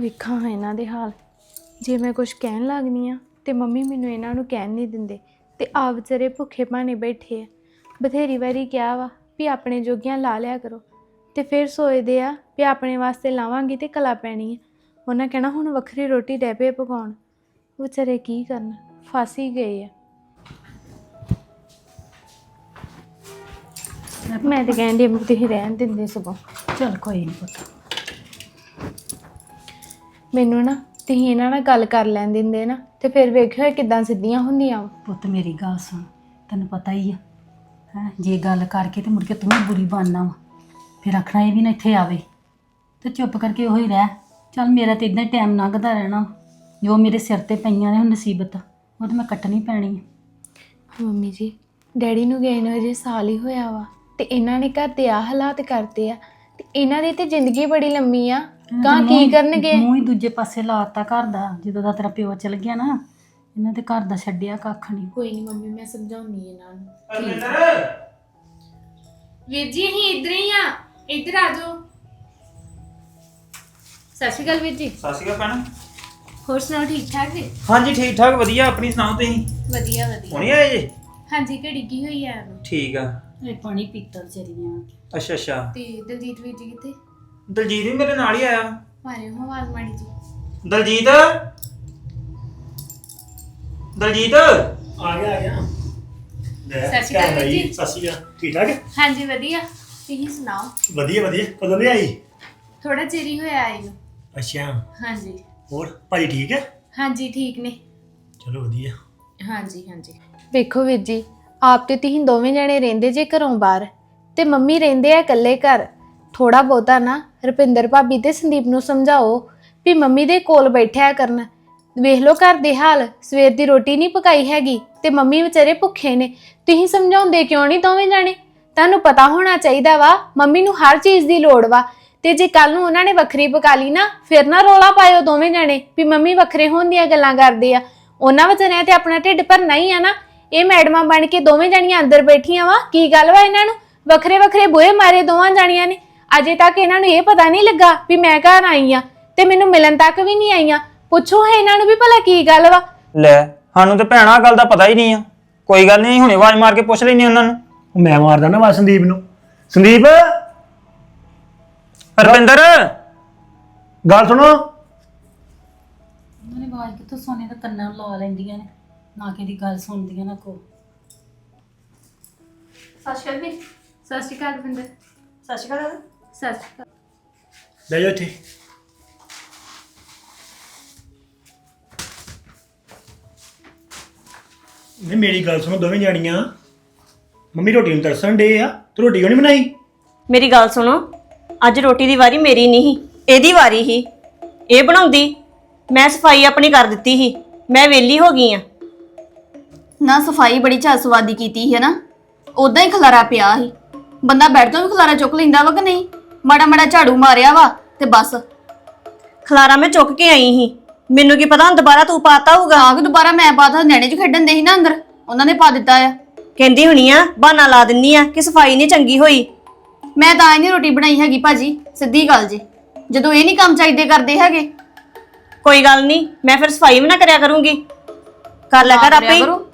ਵੇਖਾਂ ਇਹਨਾਂ ਦੇ ਹਾਲ। ਜੇ ਮੈਂ ਕੁਝ ਕਹਿਣ ਲੱਗਨੀ ਆ ਤੇ ਮੰਮੀ ਮੈਨੂੰ ਇਹਨਾਂ ਨੂੰ ਕਹਿਣ ਨਹੀਂ ਦਿੰਦੇ। ਤੇ ਆਪ ਵਿਚਾਰੇ ਭੁੱਖੇ ਭਾਣੇ ਬੈਠੇ ਆ। ਬਥੇਰੀ ਵਾਰੀ ਕਿਹਾ ਵਾ ਵੀ ਆਪਣੇ ਜੋਗੀਆਂ ਲਾ ਲਿਆ ਕਰੋ। ਤੇ ਫਿਰ ਸੋਚਦੇ ਆ ਵੀ ਆਪਣੇ ਵਾਸਤੇ ਲਾਵਾਂਗੀ ਤੇ ਕਲਾ ਪੈਣੀ ਆ। ਉਹਨਾਂ ਕਹਿਣਾ ਹੁਣ ਵੱਖਰੀ ਰੋਟੀ ਡੈ ਪਏ ਪਕਾਉਣ। ਵਿਚਾਰੇ ਕੀ ਕਰਨ? ਫਸ ਹੀ ਗਏ ਆ। ਮੈਂ ਤੇ ਕਹਿੰਦੀ ਆ, ਤੁਸੀਂ ਰਹਿਣ ਦਿੰਦੇ ਸਗੋਂ। ਚੱਲ ਕੋਈ ਨਹੀਂ ਪੁੱਤ। ਮੈਨੂੰ ਨਾ ਤੁਸੀਂ ਇਹਨਾਂ ਨਾਲ ਗੱਲ ਕਰ ਲੈਣ ਦਿੰਦੇ ਨਾ ਤੇ ਫਿਰ ਵੇਖਿਓ ਇਹ ਕਿਦਾਂ ਸਿੱਧੀਆਂ ਹੁੰਦੀਆਂ ਵਾਂ। ਪੁੱਤ ਮੇਰੀ ਗੱਲ ਸੁਣ ਤੈਨੂੰ ਪਤਾ ਹੀ ਆ ਹੈ ਜੇ ਗੱਲ ਕਰਕੇ ਤੇ ਮੁੜ ਕੇ ਤੂੰ ਬੁਰੀ ਬਣਨਾ ਵਾ ਫਿਰ ਆਖਣਾ ਇਹ ਵੀ ਨਾ ਇੱਥੇ ਆਵੇ ਤੇ ਚੁੱਪ ਕਰਕੇ ਉਹੀ ਰਹਿ ਚੱਲ ਮੇਰਾ ਤੇ ਇਦਾਂ ਟਾਈਮ ਲੰਘਦਾ ਰਹਿਣਾ ਜੋ ਮੇਰੇ ਸਿਰ ਤੇ ਪਈਆਂ ਨੇ ਹੁਣ ਨਸੀਬਤ ਉਹ ਤੇ ਮੈਂ ਕੱਟਣੀ ਪੈਣੀ ਆ ਮੰਮੀ ਜੀ ਡੈਡੀ ਨੂੰ ਗਏ ਨੂੰ ਅਜੇ ਸਾਲ ਹੀ ਹੋਇਆ ਵਾ ਤੇ ਇਹਨਾਂ ਨੇ ਘਰ ਦੇ ਆ ਹਾਲਾਤ ਕਰਤੇ ਆ ਤੇ ਇਹਨਾਂ ਦੀ ਤੇ ਜ਼ਿੰਦਗੀ ਬੜੀ ਲੰਮੀ ਆ। ਕਾਂ ਕੀ ਕਰਨਗੇ? ਮੂੰਹ ਹੀ ਦੂਜੇ ਪਾਸੇ ਲਾਤਾ ਘਰ ਦਾ ਜਦੋਂ ਦਾ ਤੇਰਾ ਪਿਓ ਚਲ ਗਿਆ ਨਾ ਇਹਨਾਂ ਦੇ ਘਰ ਦਾ ਛੱਡਿਆ ਕੱਖ ਨਹੀਂ ਕੋਈ ਨਹੀਂ ਮੰਮੀ ਮੈਂ ਸਮਝਾਉਣੀ ਇਹਨਾਂ ਨੂੰ। ਵੀਰ ਜੀ ਅਸੀਂ ਇੱਧਰ ਹੀ ਆ। ਇੱਧਰ ਆ ਜਾਓ। ਸਤਿ ਸ਼੍ਰੀ ਅਕਾਲ ਵੀਰ ਜੀ। ਸਤਿ ਸ਼੍ਰੀ ਅਕਾਲ ਭੈਣ। ਹੋਰ ਸੁਣਾਓ ਠੀਕ ਠਾਕ ਜੀ? ਹਾਂਜੀ ਠੀਕ ਠਾਕ ਵਧੀਆ। ਆਪਣੀ ਸੁਣਾਓ ਤੁਸੀਂ? ਵਧੀਆ ਵਧੀਆ। ਹੁਣੇ ਆਏ ਜੇ? ਹਾਂਜੀ ਘੜੀ ਕੀ ਹੋਈ ਆ? ਠੀਕ ਆ। ਇਹ ਪਾਣੀ ਪੀਤਾ ਵਿਚਾਰੀਆਂ ਅੱਛਾ ਅੱਛਾ। ਤੇ ਦਲਜੀਤ ਵੀਰ ਜੀ ਕਿੱਥੇ? ਦਲਜੀਤ ਵੀ ਮੇਰੇ ਨਾਲ ਹੀ ਆਇਆ। ਮਾਰੇ ਹੋ ਆਵਾਜ਼ ਮਾੜੀ ਜੀ। ਦਲਜੀਤ? ਦਲਜੀਤ? ਆ ਗਿਆ ਆ ਗਿਆ। ਸਤਿ ਸ਼੍ਰੀ ਅਕਾਲ ਜੀ। ਸਤਿ ਸ਼੍ਰੀ ਅਕਾਲ। ਠੀਕ ਠਾਕ? ਹਾਂਜੀ ਵਧੀਆ। ਤੁਸੀਂ ਸੁਣਾਓ? ਵਧੀਆ ਵਧੀਆ। ਕਦੋਂ ਦੇ ਆਈ? ਥੋੜਾ ਚਿਰ ਹੀ ਹੋਇਆ ਆਏ ਨੂੰ। ਅੱਛਾ। ਹਾਂਜੀ। ਹੋਰ ਭਾਜੀ ਠੀਕ ਹੈ? ਹਾਂਜੀ ਠੀਕ ਨੇ। ਚਲੋ ਵਧੀਆ। ਹਾਂਜੀ ਹਾਂਜੀ। ਵੇਖੋ ਵੀਰ ਜੀ ਆਪ ਤੇ ਤੁਸੀਂ ਦੋਵੇਂ ਜਣੇ ਰਹਿੰਦੇ ਜੇ ਘਰੋਂ ਬਾਹਰ, ਤੇ ਮੰਮੀ ਰਹਿੰਦੇ ਆ ਇਕੱਲੇ ਘਰ। ਥੋੜਾ ਬਹੁਤਾ ਨਾ ਰੁਪਿੰਦਰ ਭਾਬੀ ਤੇ ਸੰਦੀਪ ਨੂੰ ਸਮਝਾਓ ਵੀ ਮੰਮੀ ਦੇ ਕੋਲ ਬੈਠਿਆ ਕਰਨ। ਵੇਖ ਲੋ ਘਰ ਦੇ ਹਾਲ, ਸਵੇਰ ਦੀ ਰੋਟੀ ਨਹੀਂ ਪਕਾਈ ਹੈਗੀ ਤੇ ਮੰਮੀ ਵਿਚਾਰੇ ਭੁੱਖੇ ਨੇ। ਤੁਸੀਂ ਸਮਝਾਉਂਦੇ ਕਿਉਂ ਨਹੀਂ ਦੋਵੇਂ ਜਾਣੇ? ਤੁਹਾਨੂੰ ਪਤਾ ਹੋਣਾ ਚਾਹੀਦਾ ਵਾ, ਮੰਮੀ ਨੂੰ ਹਰ ਚੀਜ਼ ਦੀ ਲੋੜ ਵਾ। ਤੇ ਜੇ ਕੱਲ ਨੂੰ ਉਹਨਾਂ ਨੇ ਵੱਖਰੀ ਪਕਾ ਲਈ ਨਾ, ਫਿਰ ਨਾ ਰੋਲਾ ਪਾਇਓ ਦੋਵੇਂ ਜਾਣੇ ਵੀ ਮੰਮੀ ਵੱਖਰੇ ਹੋਣ ਦੀਆਂ ਗੱਲਾਂ ਕਰਦੇ ਆ। ਉਹਨਾਂ ਵਿਚਾਰਿਆਂ ਤੇ ਆਪਣਾ ਢਿੱਡ ਭਰਨਾ ਹੀ ਆ ਨਾ। ਇਹ ਮੈਡਮਾਂ ਬਣ ਕੇ ਦੋਵੇਂ ਜਾਣੀਆਂ ਅੰਦਰ ਬੈਠੀਆਂ ਵਾ। ਕੀ ਗੱਲ ਵਾ ਇਹਨਾਂ ਨੂੰ? ਵੱਖਰੇ ਵੱਖਰੇ ਬੂਹੇ ਮਾਰੇ ਦੋਵਾਂ ਜਾਣੀਆਂ ਨੇ। ਅਜੇ ਤੱਕ ਇਹਨਾਂ ਨੂੰ ਇਹ ਪਤਾ ਨਹੀਂ ਲੱਗਾ ਵੀ ਮੈਂ ਘਰ ਆਈ ਆ ਤੇ ਮੈਨੂੰ ਮਿਲਣ ਤੱਕ ਵੀ ਨਹੀਂ ਆਈਆਂ। ਪੁੱਛੋ ਹੈ ਇਹਨਾਂ ਨੂੰ ਵੀ ਭਲਾ ਕੀ ਗੱਲ ਵਾ। ਲੈ ਸਾਨੂੰ ਤੇ ਭੈਣਾ ਗੱਲ ਦਾ ਪਤਾ ਹੀ ਨਹੀਂ ਆ। ਕੋਈ ਗੱਲ ਨਹੀਂ ਹੁਣੇ ਆਵਾਜ਼ ਮਾਰ ਕੇ ਪੁੱਛ ਲੈਣੀ ਉਹਨਾਂ ਨੂੰ। ਉਹ ਮੈਂ ਮਾਰਦਾ ਨਾ ਵਾ ਸੰਦੀਪ ਨੂੰ। ਸੰਦੀਪ? ਰਵਿੰਦਰ ਗੱਲ ਸੁਣੋ। ਉਹਨਾਂ ਨੇ ਆਵਾਜ਼ ਕਿੱਥੋਂ ਸੋਨੇ ਦਾ ਕੰਨਾਂ ਨੂੰ ਲਾ ਲੈਂਦੀਆਂ ਨੇ। ਨਾ ਕਿਹਦੀ ਗੱਲ ਸੁਣਦੀਆਂ ਨਾ ਕੋ। ਸਤਿ ਸ਼੍ਰੀ ਅਕਾਲ ਸਤਿ ਸ਼੍ਰੀ ਅਕਾਲ ਬਿੰਦਰ ਸਤਿ ਸ਼੍ਰੀ ਅਕਾਲ। ਸਤਿ ਸ਼੍ਰੀ ਅਕਾਲ। ਲੈ ਜਾ ਇੱਥੇ ਨਹੀਂ ਮੇਰੀ ਗੱਲ ਸੁਣੋ ਦੋਵੇਂ ਜਾਣੀਆਂ। ਮੰਮੀ ਰੋਟੀ ਨੂੰ ਤਰਸਣ ਡੇ ਆ। ਤੂੰ ਰੋਟੀ ਕਿਉਂ ਨਹੀਂ ਬਣਾਈ? ਮੇਰੀ ਗੱਲ ਸੁਣੋ ਅੱਜ ਰੋਟੀ ਦੀ ਵਾਰੀ ਮੇਰੀ ਨਹੀਂ ਸੀ ਇਹਦੀ ਵਾਰੀ ਸੀ। ਇਹ ਬਣਾਉਂਦੀ ਮੈਂ ਸਫ਼ਾਈ ਆਪਣੀ ਕਰ ਦਿੱਤੀ ਸੀ ਮੈਂ ਵਿਹਲੀ ਹੋ ਗਈ ਆ। ਨਾ ਸਫ਼ਾਈ ਬੜੀ ਝਾਸਵਾਦੀ ਕੀਤੀ ਹੈ ਨਾ ਉਦਾਂ ਹੀ ਖਲਾਰਾ ਪਿਆ ਸੀ। ਬੰਦਾ ਬੈੱਡ ਤੋਂ ਵੀ ਖਲਾਰਾ ਚੁੱਕ ਲੈਂਦਾ ਵਾ ਕਿ ਨਹੀਂ? ਮਾੜਾ ਮਾੜਾ ਝਾੜੂ ਮਾਰਿਆ ਵਾ ਤੇ ਬਸ। ਖਲਾਰਾ ਮੈਂ ਚੁੱਕ ਕੇ ਆਈ ਸੀ। ਮੈਨੂੰ ਕੀ ਪਤਾ ਹੁਣ ਦੁਬਾਰਾ ਤੂੰ ਪਾਤਾ ਹੋਊਗਾ? ਆ ਕੇ ਦੁਬਾਰਾ ਮੈਂ ਬਾਤ ਨਿਆਣੇ ਚ ਖੇਡਣ ਦੇ ਸੀ ਨਾ ਅੰਦਰ ਉਹਨਾਂ ਨੇ ਪਾ ਦਿੱਤਾ ਆ। ਕਹਿੰਦੀ ਹੁਣੀ ਆ ਬਹਾਨਾ ਲਾ ਦਿੰਨੀ ਆ ਕਿ ਸਫ਼ਾਈ ਨਹੀਂ ਚੰਗੀ ਹੋਈ। ਮੈਂ ਤਾਂ ਹੀ ਨਹੀਂ ਰੋਟੀ ਬਣਾਈ ਹੈਗੀ ਭਾਜੀ ਸਿੱਧੀ ਗੱਲ ਜੀ। ਜਦੋਂ ਇਹ ਨਹੀਂ ਕੰਮ ਚਾਹੀਦੇ ਕਰਦੇ ਹੈਗੇ। ਕੋਈ ਗੱਲ ਨਹੀਂ ਮੈਂ ਫਿਰ ਸਫ਼ਾਈ ਵੀ ਨਾ ਕਰਿਆ ਕਰੂੰਗੀ। ਕਰ ਲਿਆ ਕਰ ਆਪੇ ਹੀ। ਕਰੋ।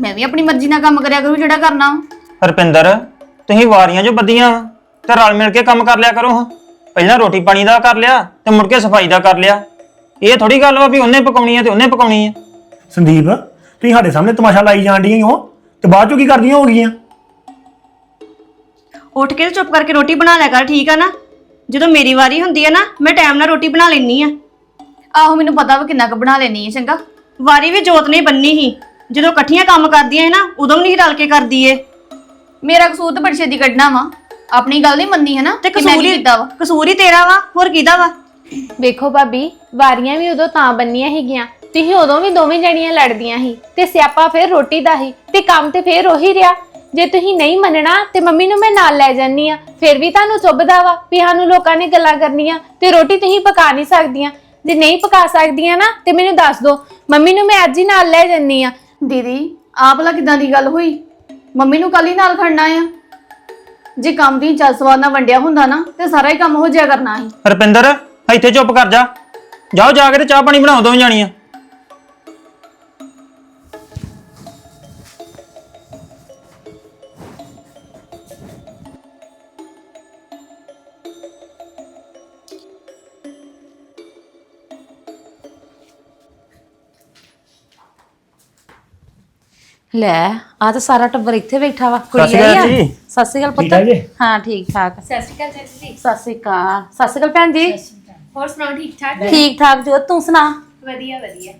ਮੈਂ ਵੀ ਆਪਣੀ ਮਰਜ਼ੀ ਨਾਲ ਕੰਮ ਕਰਿਆ ਕਰੂ ਜਿਹੜਾ ਕਰਨਾ ਵਾ। ਰੁਪਿੰਦਰ ਤੁਸੀਂ ਵਾਰੀਆਂ ਜੋ ਬੱਦੀਆਂ ਵਾਂ, ਤੇ ਰਲ ਮਿਲ ਕੇ ਕੰਮ ਕਰ ਲਿਆ ਕਰੋ ਹਾਂ। ਪਹਿਲਾਂ ਰੋਟੀ ਪਾਣੀ ਦਾ ਕਰ ਲਿਆ ਤੇ ਮੁੜ ਕੇ ਸਫ਼ਾਈ ਦਾ ਕਰ ਲਿਆ। ਇਹ ਥੋੜੀ ਗੱਲ ਵਾ ਵੀ ਉਹਨੇ ਪਕਾਉਣੀ ਆ ਤੇ ਉਹਨੇ ਪਕਾਉਣੀ ਆ। ਸੰਦੀਪ ਤੁਸੀਂ ਸਾਡੇ ਸਾਹਮਣੇ ਤਮਾਸ਼ਾ ਲਾਈ ਜਾਣ ਡੀਆਂ ਹੋ ਤੇ ਬਾਅਦ ਚੋਂ ਕੀ ਕਰਦੀਆਂ ਹੋ ਗਈਆਂ? ਉੱਠ ਕੇ ਤੇ ਚੁੱਪ ਕਰਕੇ ਰੋਟੀ ਬਣਾ ਲਿਆ ਕਰ ਠੀਕ ਆ ਨਾ? ਜਦੋਂ ਮੇਰੀ ਵਾਰੀ ਹੁੰਦੀ ਆ ਨਾ ਮੈਂ ਟਾਈਮ ਨਾਲ ਰੋਟੀ ਬਣਾ ਲੈਣੀ ਆ। ਆਹੋ ਮੈਨੂੰ ਪਤਾ ਵਾ ਕਿੰਨਾ ਕੁ ਬਣਾ ਲੈਣੀ ਹੈ ਚੰਗਾ। ਵਾਰੀ ਵੀ ਜੋਤ ਨੇ ਬੰਨੀ ਸੀ। ਜਦੋਂ ਇਕੱਠੀਆਂ ਕੰਮ ਕਰਦੀਆਂ ਸੀ ਨਾ ਉਦੋਂ ਵੀ ਨਹੀਂ ਰਲ ਕੇ ਕਰਦੀ ਏ ਮੇਰਾ ਕਸੂਰ ਤਾਂ ਬੜੀ ਛੇਤੀ ਕੱਢਣਾ ਵਾ। ਆਪਣੀ ਗੱਲ ਨਹੀਂ ਮੰਨੀ ਹੈ ਨਾ ਤੇ ਕਿ ਮੈਂ ਕਸੂਰ ਕੀ ਹੀ ਕੀਤਾ ਵਾ। ਕਸੂਰ ਹੀ ਤੇਰਾ ਵਾ ਹੋਰ ਕਿਹਦਾ ਵਾ? ਵੇਖੋ ਭਾਬੀ ਵਾਰੀਆਂ ਵੀ ਉਦੋਂ ਤਾਂ ਬੰਨੀਆਂ ਹੈਗੀਆਂ ਤੁਸੀਂ ਉਦੋਂ ਵੀ ਦੋਵੇਂ ਜਣੀਆਂ ਲੜਦੀਆਂ ਸੀ ਤੇ ਸਿਆਪਾ ਫਿਰ ਰੋਟੀ ਦਾ ਹੀ ਤੇ ਕੰਮ ਤੇ ਫਿਰ ਉਹੀ ਰਿਹਾ। ਜੇ ਤੁਸੀਂ ਨਹੀਂ ਮੰਨਣਾ ਤੇ ਮੰਮੀ ਨੂੰ ਮੈਂ ਨਾਲ ਲੈ ਜਾਨੀ ਆ ਫਿਰ ਵੀ ਤੁਹਾਨੂੰ ਚੁੱਭਦਾ ਵਾ ਵੀ ਸਾਨੂੰ ਲੋਕਾਂ ਨੇ ਗੱਲਾਂ ਕਰਨੀਆਂ ਤੇ ਰੋਟੀ ਤੁਸੀਂ ਪਕਾ ਨਹੀਂ ਸਕਦੀਆਂ। ਜੇ ਨਹੀਂ ਪਕਾ ਸਕਦੀਆਂ ਨਾ ਤੇ ਮੈਨੂੰ ਦੱਸ ਦਿਓ ਮੰਮੀ ਨੂੰ ਮੈਂ ਅੱਜ ਹੀ ਨਾਲ ਲੈ ਜਾਨੀ ਆ ਦੀਦੀ ਆਹ ਭਲਾ ਕਿਦਾਂ ਦੀ ਗੱਲ ਹੋਈ? ਮੰਮੀ ਨੂੰ ਕੱਲ ਹੀ ਨਾਲ ਖੜਨਾ ਆ। ਜੇ ਕੰਮ ਦੀ ਚੱਲ ਸਵਾਦ ਨਾਲ ਵੰਡਿਆ ਹੁੰਦਾ ਨਾ, ਤੇ ਸਾਰਾ ਹੀ ਕੰਮ ਹੋ ਜਾਇਆ ਕਰਨਾ ਸੀ। ਰੁਪਿੰਦਰ, ਇੱਥੇ ਚੁੱਪ ਕਰ ਜਾ। ਜਾਓ, ਜਾ ਕੇ ਤੇ ਚਾਹ ਪਾਣੀ ਬਣਾਓ, ਦੋਵੇਂ ਜਾਣੀਆਂ। ਲੈ ਆ ਤਾਂ ਸਾਰਾ ਟੱਬਰ ਇੱਥੇ ਬੈਠਾ ਵਾ ਸਤਿ ਸ਼੍ਰੀ ਆਈ ਅਕਾਲ ਆ ਜੀ। ਸਤਿ ਸ਼੍ਰੀ ਅਕਾਲ ਠੀਕ ਠਾਕ ਜੀ? ਪੁੱਤ? ਹਾਂ ਠੀਕ ਠਾਕ। ਸਤਿ ਸ਼੍ਰੀ ਅਕਾਲ ਜੀ। ਸਤਿ ਸ਼੍ਰੀ ਅਕਾਲ। ਸਤਿ ਸ਼੍ਰੀ ਅਕਾਲ ਭੈਣ ਜੀ। ਹੋਰ ਸੁਣਾਓ ਠੀਕ ਠਾਕ? ਠੀਕ ਠਾਕ ਜੋ। ਤੂੰ ਸੁਣਾ? ਵਧੀਆ ਵਧੀਆ।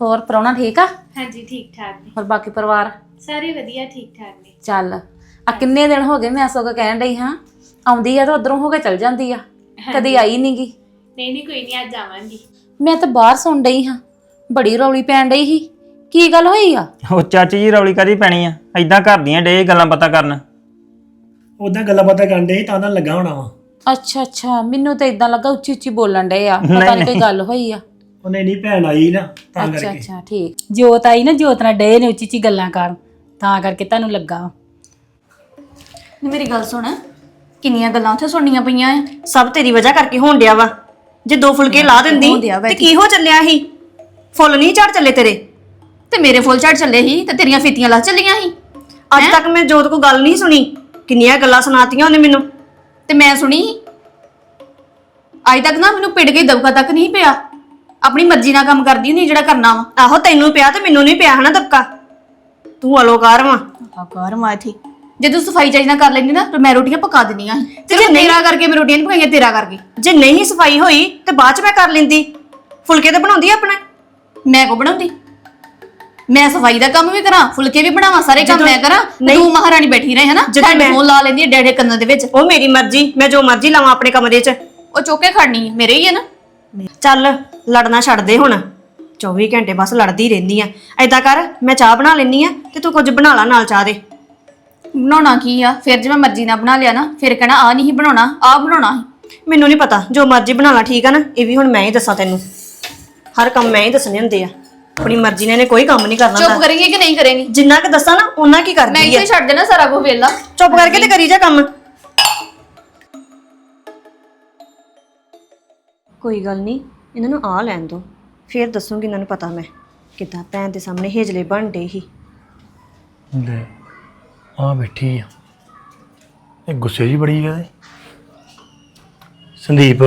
ਹੋਰ ਪ੍ਰਾਹੁਣਾ ਠੀਕ ਆ? ਹਾਂਜੀ ਠੀਕ ਠਾਕ ਨੇ। ਹੋਰ ਬਾਕੀ ਪਰਿਵਾਰ? ਸਾਰੇ ਵਧੀਆ ਠੀਕ ਠਾਕ ਨੇ। ਚੱਲ ਆ ਕਿੰਨੇ ਦਿਨ ਹੋ ਗਏ ਮੈਂ ਸਗੋਂ ਕਹਿਣ ਡਈ ਹਾਂ। ਆਉਂਦੀ ਆ ਤਾਂ ਉਧਰੋਂ ਹੋ ਕੇ ਚਲ ਜਾਂਦੀ ਆ। ਕਦੀ ਆਈ ਨਹੀਂਗੀ ਨਹੀਂ ਨਹੀਂ ਕੋਈ ਨਹੀਂ ਅੱਜ ਆਵਾਂਗੀ। ਮੈਂ ਤਾਂ ਬਾਹਰ ਸੁਣ ਡਈ ਹਾਂ। ਬੜੀ ਰੌਲੀ ਪੈਣ ਡਈ ਸੀ। ਕੀ ਗੱਲ ਹੋਈ ਆ? ਉਹ ਚਾਚੀ ਜੀ ਰੌਲੀ ਕਾਦੀ ਪੈਣੀ ਆ? ਐਦਾਂ ਘਰ ਦੀਆਂ ਡੇ ਗੱਲਾਂ ਪਤਾ ਕਰਨ। ਉਦਾਂ ਗੱਲਾਂ ਬਾਤਾਂ ਕਰਨ ਦੇ ਤਾਂ ਤਾਂ ਲੱਗਾ ਹੋਣਾ ਵਾ। ਅੱਛਾ ਅੱਛਾ ਮੈਨੂੰ ਤਾਂ ਇਦਾਂ ਲੱਗਾ ਉੱਚੀ ਉੱਚੀ ਬੋਲਣ ਡਏ ਆ। ਪਤਾ ਨਹੀਂ ਕੋਈ। ਗੱਲ ਹੋਈ ਆ। ਉਹਨੇ ਨਹੀਂ ਭੈਣ ਆਈ ਨਾ ਤਾਂ ਅੱਛਾ ਕਰਕੇ। ਅੱਛਾ ਠੀਕ। ਜੋਤ ਆਈ ਨਾ ਜੋਤ ਨਾਲ ਡੇ ਨੇ ਉੱਚੀ ਉੱਚੀ ਗੱਲਾਂ ਕਰਨ। ਤਾਂ ਕਰਕੇ ਤੁਹਾਨੂੰ ਲੱਗਾ ਮੇਰੀ ਗੱਲ ਸੁਣ। ਕਿੰਨੀਆਂ ਗੱਲਾਂ ਉੱਥੇ ਸੁਣਨੀਆਂ ਪਈਆਂ ਆ। ਸਭ ਤੇਰੀ ਵਜ੍ਹਾ ਕਰਕੇ ਹੋਣ ਡਿਆ ਵਾ। ਜੇ ਦੋ ਫੁਲਕੇ ਲਾ ਦਿੰਦੀ ਹੋਣ ਡਿਆ ਵਾ ਤੇ ਕੀ ਹੋ ਚੱਲਿਆ ਸੀ? ਫੁੱਲ ਨਹੀਂ ਝੜ ਚੱਲੇ ਤੇਰੇ। ਤੇ ਮੇਰੇ ਫੁੱਲ ਝੜ ਚੱਲੇ ਸੀ ਤੇ ਤੇਰੀਆਂ ਫੀਤੀਆਂ ਲੱਗ ਚੱਲੀਆਂ ਸੀ। ਅੱਜ ਤੱਕ ਮੈਂ ਜੋਤ ਕੋ ਗੱਲ ਨਹੀਂ ਸੁਣੀ। ਕਿੰਨੀਆਂ ਗੱਲਾਂ ਸੁਣਾਤੀਆਂ ਉਹਨੇ ਮੈਨੂੰ। ਤੇ ਮੈਂ ਸੁਣੀ। ਅੱਜ ਤੱਕ ਨਾ ਮੈਨੂੰ ਪਿੜ ਕੇ ਦਬਕਾ ਤੱਕ ਨਹੀਂ ਪਿਆ। ਆਪਣੀ ਮਰਜ਼ੀ ਨਾਲ ਕੰਮ ਕਰਦੀ ਹੁੰਦੀ ਜਿਹੜਾ ਕਰਨਾ ਵਾ। ਆਹੋ ਤੈਨੂੰ ਪਿਆ ਤੇ ਮੈਨੂੰ ਨਹੀਂ ਪਿਆ ਹਨਾ ਦਬਕਾ। ਤੂੰ ਅਲੋਕਾਰ ਵਾ। ਆਕਾਰ ਮਾਇ ਥੀ ਜੇ ਤੂੰ ਸਫ਼ਾਈ ਚਾਈ ਨਾਲ ਕਰ ਲੈਂਦੀ ਨਾ ਤੇ ਮੈਂ ਰੋਟੀਆਂ ਪਕਾ ਦਿੰਦੀਆਂ ਸੀ ਤੇ ਜੇ ਤੇਰਾ ਕਰਕੇ ਮੈਂ ਰੋਟੀਆਂ ਨਹੀਂ ਪਕਾਈਆਂ ਤੇਰਾ ਕਰਕੇ। ਜੇ ਨਹੀਂ ਸਫ਼ਾਈ ਹੋਈ ਤੇ ਬਾਅਦ ਚ ਮੈਂ ਕਰ ਲੈਂਦੀ। ਫੁਲਕੇ ਤੇ ਬਣਾਉਂਦੀ ਆਪਣੇ? ਮੈਂ ਕੋ ਬਣਾਉਂਦੀ? ਮੈਂ ਸਫ਼ਾਈ ਦਾ ਕੰਮ ਵੀ ਕਰਾਂ ਫੁਲਕੇ ਵੀ ਬਣਾਵਾਂ ਸਾਰੇ ਕੰਮ ਜਦੋਂ- ਮੈਂ ਕਰਾਂ ਨਹੀਂ। ਤੂੰ ਮਹਾਰਾਣੀ ਬੈਠੀ ਰਹੇ ਹਨਾ? ਜਦੋਂ ਮੈਂ- ਹੈਡਫੋਨ ਲਾ ਲੈਂਦੀ ਹੈ ਡੇਢੇ ਕੰਨਾਂ ਦੇ ਵਿੱਚ। ਉਹ ਮੇਰੀ ਮਰਜ਼ੀ ਮੈਂ ਜੋ ਮਰਜ਼ੀ ਲਾਵਾਂ ਆਪਣੇ ਕਮਰੇ 'ਚ। ਉਹ ਚੋਕੇ ਖੜਨੀ ਹੈ ਮੇਰੇ ਹੀ ਹੈ ਨਾ? ਚੱਲ ਲੜਨਾ ਛੱਡ ਦੇ ਹੁਣ। 24 ਘੰਟੇ ਬਸ ਲੜਦੀ ਰਹਿੰਦੀ ਆ। ਐਦਾਂ ਕਰ ਮੈਂ ਚਾਹ ਬਣਾ ਲੈਣੀ ਆ ਤੇ ਤੂੰ ਕੁਝ ਬਣਾ ਲਾ ਨਾਲ ਚਾਹ ਦੇ। ਬਣਾਉਣਾ ਕੀ ਆ? ਫਿਰ ਜੇ ਮੈਂ ਮਰਜ਼ੀ ਨਾਲ ਬਣਾ ਲਿਆ ਨਾ ਫਿਰ ਕਹਿਣਾ ਆ ਨਹੀਂ ਬਣਾਉਣਾ ਆ ਬਣਾਉਣਾ ਸੀ। ਮੈਨੂੰ ਨਹੀਂ ਪਤਾ ਜੋ ਮਰਜ਼ੀ ਬਣਾ ਲਾ ਠੀਕ ਆ ਨਾ? ਇਹ ਵੀ ਹੁਣ ਮੈਂ ਹੀ ਦੱਸਾਂ ਤੈਨੂੰ। ਹਰ ਕੰਮ ਮੈਂ ਹੀ ਦੱਸਣੇ ਹੁੰਦੇ ਆ। ਆਪਣੀ ਮਰਜ਼ੀ ਇਹਨੇ ਕੋਈ ਕੰਮ ਨਹੀਂ ਕਰਨਾ ਚੁੱਪ ਕਰੇਂਗੇ ਕਿ ਨਹੀਂ ਕਰੇਂਗੀ? ਜਿੰਨਾ ਕਿ ਦੱਸਾਂ ਨਾ ਉਹਨਾਂ ਕੀ ਮੈਂ ਕਰਦੀ ਆ। ਇੱਥੇ ਛੱਡ ਦੇਣਾ ਸਾਰਾ ਕੁਝ ਵੇਲਾ ਚੁੱਪ ਕਰਕੇ ਤੇ ਕਰੀ ਜਾ ਕੰਮ। ਕੋਈ ਗੱਲ ਨਹੀਂ ਇਹਨਾਂ ਨੂੰ ਆ ਲੈਣ ਦੋ। ਫੇਰ ਦੱਸੂਗੀ ਇਹਨਾਂ ਨੂੰ ਪਤਾ ਮੈਂ ਕਿਦਾਂ ਭੈਣ ਦੇ ਸਾਹਮਣੇ ਹੇਜਲੇ ਬਣਦੇ ਹੀ ਲੈ ਆ ਬੈਠੀ ਆ। ਇਹ ਗੁੱਸੇ ਜੀ ਬੜੀ ਆ ਇਹ ਸੰਦੀਪ?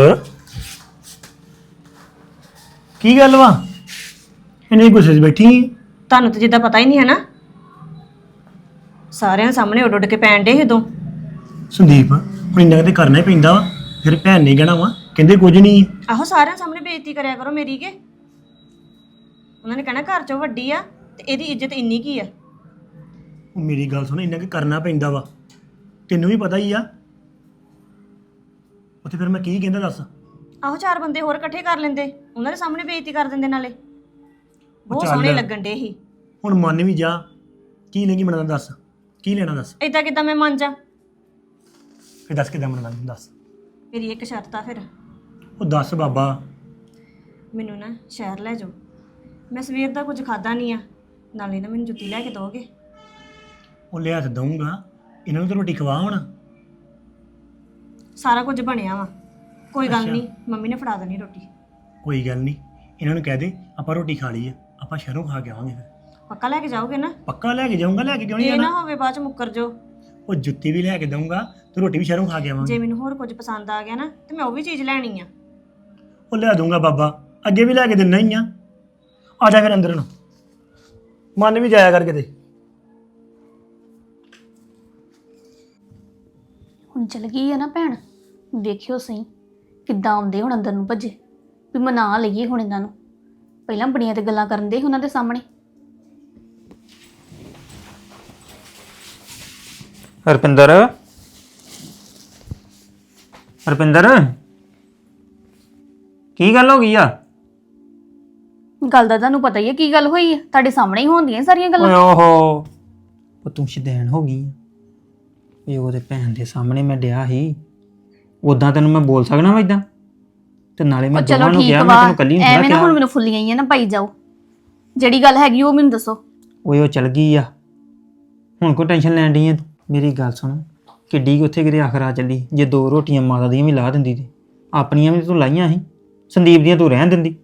ਕੀ ਗੱਲ ਵਾ? ਇਹਨੇ ਗੁੱਸੇ 'ਚ ਬੈਠੀ? ਤੁਹਾਨੂੰ ਤਾਂ ਜਿੱਦਾਂ ਪਤਾ ਹੀ ਨਹੀਂ ਹੈ ਨਾ। ਸਾਰਿਆਂ ਸਾਹਮਣੇ ਉੱਡ ਉੱਡ ਕੇ ਪੈਣ ਡੇ ਉਦੋਂ। ਸੰਦੀਪ ਹੁਣ ਇੰਨਾ ਕੁ ਤੇ ਕਰਨਾ ਹੀ ਪੈਂਦਾ ਵਾ। ਫਿਰ ਭੈਣ ਨੇ ਕਹਿਣਾ ਵਾ। ਕਹਿੰਦੇ ਕੁਝ ਨਹੀਂ। ਆਹੋ ਸਾਰਿਆਂ ਸਾਹਮਣੇ ਬੇਇੱਜ਼ਤੀ ਕਰਿਆ ਕਰੋ ਮੇਰੀ ਕੇ। ਉਹਨਾਂ ਨੇ ਕਹਿਣਾ ਘਰ ਚੋਂ ਵੱਡੀ ਆ ਤੇ ਇਹਦੀ ਇੱਜ਼ਤ ਇੰਨੀ ਕੀ ਆ। ਉਹ ਮੇਰੀ ਗੱਲ ਸੁਣ ਇੰਨਾ ਕੁ ਕਰਨਾ ਪੈਂਦਾ ਵਾ। ਤੈਨੂੰ ਵੀ ਪਤਾ ਹੀ ਆ। ਉੱਥੇ ਫਿਰ ਮੈਂ ਕੀ ਕਹਿੰਦਾ ਦੱਸ। ਆਹੋ ਚਾਰ ਬੰਦੇ ਹੋਰ ਇਕੱਠੇ ਕਰ ਲੈਂਦੇ। ਉਹਨਾਂ ਦੇ ਸਾਹਮਣੇ ਬੇਇੱਜ਼ਤੀ ਕਰ ਦਿੰਦੇ ਨਾਲੇ। ਬਹੁਤ ਚੱਲ। ਸੋਹਣੇ ਲੱਗਣ ਡੇ ਸੀ। ਹੁਣ ਮੰਨ ਵੀ ਜਾ। ਕੀ ਲੈਂਗੀ ਬਣਨਾ ਦੱਸ। ਕੀ ਲੈਣਾ ਦੱਸ। ਏਦਾਂ ਕਿਦਾਂ ਮੈਂ ਮੰਨ ਜਾ। ਫਿਰ ਦੱਸ ਕਿੱਦਾਂ ਬਣਨਾ ਦੱਸ। ਮੇਰੀ ਇੱਕ ਸ਼ਰਤ ਆ ਫਿਰ। ਉਹ ਦੱਸ ਬਾਬਾ। ਮੈਨੂੰ ਨਾ ਸ਼ਹਿਰ ਲੈ ਜਾਓ। ਮੈਂ ਸਵੇਰ ਦਾ ਕੁਝ ਖਾਦਾ ਨਹੀਂ ਆ। ਨਾਲੇ ਨਾ ਮੈਨੂੰ ਜੁੱਤੀ ਲੈ ਕੇ ਦੋਗੇ ਉਹ ਲਿਆ ਤੇ ਦਊਂਗਾ। ਇਹਨਾਂ ਨੂੰ ਤਾਂ ਰੋਟੀ ਖਵਾ ਹੁਣ। ਸਾਰਾ ਕੁਝ ਬਣਿਆ ਵਾ। ਕੋਈ ਗੱਲ ਅੱਛਾ। ਨਹੀਂ। ਮੰਮੀ ਨੇ ਫੜਾ ਦੇਣੀ ਰੋਟੀ। ਕੋਈ ਗੱਲ ਨਹੀਂ। ਇਹਨਾਂ ਨੂੰ ਕਹਿ ਦੇ ਆਪਾਂ ਰੋਟੀ ਖਾ ਲਈ ਆ ਆਪਾਂ ਸ਼ਹਿਰੋਂ ਖਾ ਕੇ ਆਵਾਂਗੇ ਫਿਰ। ਪੱਕਾ ਲੈ ਕੇ ਜਾਓਗੇ ਨਾ? ਪੱਕਾ ਲੈ ਕੇ ਜਾਊਂਗਾ ਲੈ ਕੇ ਕਿਉਂ ਨਹੀਂ ਇਹ ਨਾ ਹੋਵੇ ਬਾਅਦ ਚ ਮੁੱਕਰ ਜਾਓ। ਉਹ ਜੁੱਤੀ ਵੀ ਲੈ ਕੇ ਦਊਂਗਾ ਤੇ ਰੋਟੀ ਵੀ ਸ਼ਹਿਰੋਂ ਖਾ ਕੇ ਆਵਾਂਗੇ। ਜੇ ਮੈਨੂੰ ਹੋਰ ਕੁਝ ਪਸੰਦ ਆ ਗਿਆ ਨਾ ਤੇ ਮੈਂ ਉਹ ਵੀ ਚੀਜ਼ ਲੈਣੀ ਆ। ਉਹ ਲਿਆ ਦੂੰਗਾ ਬਾਬਾ ਅੱਗੇ ਵੀ ਲੈ ਕੇ ਦਿੰਨਾ ਹੀ ਆ। ਆ ਜਾ ਫਿਰ ਅੰਦਰ ਨੂੰ। ਮਨ ਵੀ ਜਾਇਆ ਕਰ ਕਿਤੇ। ਹੁਣ ਚਲ ਗਈ ਹੈ ਨਾ ਭੈਣ ਵੇਖਿਓ ਸਹੀ ਕਿੱਦਾਂ ਆਉਂਦੇ ਹੁਣ ਅੰਦਰ ਨੂੰ ਭੱਜੇ। ਵੀ ਮਨਾ ਲਈਏ ਹੁਣ ਇਹਨਾਂ ਨੂੰ। ਪਹਿਲਾਂ ਬੜੀਆਂ ਤੇ ਗੱਲਾਂ ਕਰਨ ਦੇ ਉਹਨਾਂ ਦੇ ਸਾਹਮਣੇ। ਹਰਪਿੰਦਰ? ਹਰਪਿੰਦਰ? ਕੀ ਗੱਲ ਹੋ ਗਈ ਆ? ਗੱਲ ਦਾ ਤੁਹਾਨੂੰ ਪਤਾ ਹੀ ਹੈ ਕੀ ਗੱਲ ਹੋਈ ਹੈ ਤੁਹਾਡੇ ਸਾਹਮਣੇ ਹੀ ਹੁੰਦੀਆਂ ਸਾਰੀਆਂ ਓਏ ਗੱਲਾਂ ਓਹੋ ਉਹ ਤੂੰ ਸ਼ਦੈਣ ਹੋ ਗਈ ਆ। ਇਹ ਉਹਦੇ ਭੈਣ ਦੇ ਸਾਹਮਣੇ ਮੈਂ ਡਿਆ ਸੀ। ਉਦਾਂ ਤੈਨੂੰ ਮੈਂ ਬੋਲ ਸਕਣਾ ਵਾ ਇਦਾਂ ਤੇ ਨਾਲੇ ਮੈਂ ਦੋਵਾਂ ਨੂੰ ਕਿਹਾ ਮੈਂ ਤੈਨੂੰ ਕੱਲੀ ਨੂੰ ਐਵੇਂ ਨਾ ਹੁਣ ਮੈਨੂੰ ਫੁੱਲੀਆਂ ਹੀ ਆ ਨਾ ਪਾਈ ਜਾਓ। ਜਿਹੜੀ ਗੱਲ ਹੈਗੀ ਉਹ ਮੈਨੂੰ ਦੱਸੋ। ਓਏ ਉਹ ਚਲ ਗਈ ਆ। ਹੁਣ ਕੋਈ ਟੈਨਸ਼ਨ ਲੈਣ ਆ? ਤੂੰ? ਮੇਰੀ ਗੱਲ ਸੁਣ। ਕਿੱਡੀ ਕੁ ਉੱਥੇ ਕਿਤੇ ਆਖਰ ਆ ਚੱਲੀ। ਜੇ ਦੋ ਰੋਟੀਆਂ ਮਾਤਾ ਦੀਆਂ ਵੀ ਲਾ ਦਿੰਦੀ ਤੇ। ਆਪਣੀਆਂ ਵੀ ਤੂੰ ਲਾਈਆਂ ਸੀ। ਸੰਦੀਪ ਦੀਆਂ ਤੂੰ ਰਹਿਣ ਦਿੰਦੀ।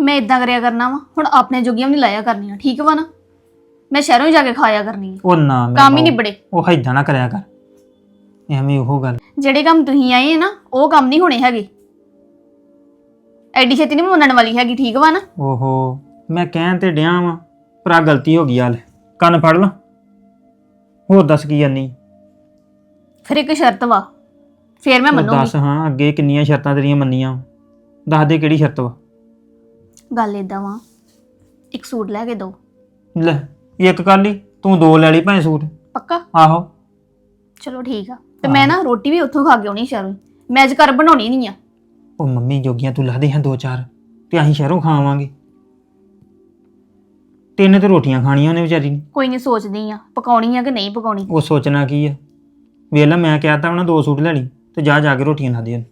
ਮੈਂ ਇਦਾਂ ਕਰਿਆ ਕਰਨਾ ਵਾ। ਹੁਣ ਆਪਣੇ ਜੋਗੀਆਂ ਵੀ ਨਹੀਂ ਲਾਇਆ ਕਰਨੀਆਂ। ਠੀਕ ਵਾ ਨਾ? ਮੈਂ ਸ਼ਹਿਰੋਂ ਹੀ ਜਾ ਕੇ ਖਾਇਆ ਕਰਨੀ ਆ। ਉਹ ਨਾ ਮੈਂ ਕੰਮ ਹੀ ਨਿਬੜੇ। ਉਹ ਏਦਾਂ ਨਾ ਕਰਿਆ ਕਰ। ਐਵੇਂ ਉਹ ਗੱਲ। ਜਿਹੜੇ ਕੰਮ ਤੁਸੀਂ ਆਏ ਨਾ ਉਹ ਕੰਮ ਨਹੀਂ ਹੋਣੇ ਹੈਗੇ। ਐਡੀ ਛੇਤੀ ਨਹੀਂ ਮੰਨਣ ਵਾਲੀ ਹੈਗੀ ਠੀਕ ਵਾ ਨਾ? ਓਹੋ ਮੈਂ ਕਹਿਣ ਤੇ ਡਿਆ ਵਾਂ ਪਰ ਆ ਗਲਤੀ ਹੋ ਗਈ ਆ ਲੈ ਕੰਨ ਫੜ ਲਾ। ਹੋਰ ਦੱਸ ਕੀ ਜਾਨੀ? ਫਿਰ ਇੱਕ ਸ਼ਰਤ ਵਾ। ਫਿਰ ਮੈਂ ਮੰਨੂਗੀ। ਦੱਸ ਹਾਂ ਅੱਗੇ ਕਿੰਨੀਆਂ ਸ਼ਰਤਾਂ ਤੇਰੀਆਂ ਮੰਨੀਆਂ ਦੱਸ ਦੇ ਕਿਹੜੀ ਸ਼ਰਤ ਵਾ। ਗੱਲ ਇਦਾਂ ਵਾ। ਇੱਕ ਸੂਟ ਲੈ ਕੇ ਦੋ। ਲੈ ਇੱਕ ਕਰ ਲਈ ਤੂੰ ਦੋ ਲੈ ਲਈ ਭਾਵੇਂ ਸੂਟ। ਪੱਕਾ? ਆਹੋ। ਚਲੋ ਠੀਕ ਆ। ਤੇ ਮੈਂ ਨਾ ਰੋਟੀ ਵੀ ਉੱਥੋਂ ਖਾ ਕੇ ਆਉਣੀ ਸ਼ਹਿਰੋਂ। ਹੀ। ਮੈਂ ਅੱਜ ਘਰ ਬਣਾਉਣੀ ਨਹੀਂ ਆ। ਉਹ ਮੰਮੀ ਜੋਗੀਆਂ ਤੂੰ ਲਾ ਦੇ ਹਾਂ ਦੋ ਚਾਰ ਤੇ ਅਸੀਂ ਸ਼ਹਿਰੋਂ ਖਾਵਾਂਗੇ। ਤੇ ਇਹਨੇ ਤੇ ਰੋਟੀਆਂ ਖਾਣੀਆਂ ਉਹਨੇ ਵਿਚਾਰੀ ਨੇ। ਕੋਈ ਨਹੀਂ ਸੋਚਦੀ ਆ ਪਕਾਉਣੀ ਆ ਕਿ ਨਹੀਂ ਪਕਾਉਣੀ। ਉਹ ਸੋਚਣਾ ਕੀ ਆ? ਵੇਖ ਲੈ ਮੈਂ ਕਿਹਾ ਤਾਂ ਉਹਨਾਂ ਦੋ ਸੂਟ ਲੈ ਲਈ ਤੇ ਜਾ ਜਾ ਕੇ ਰੋਟੀਆਂ ਲਾ ਦੇ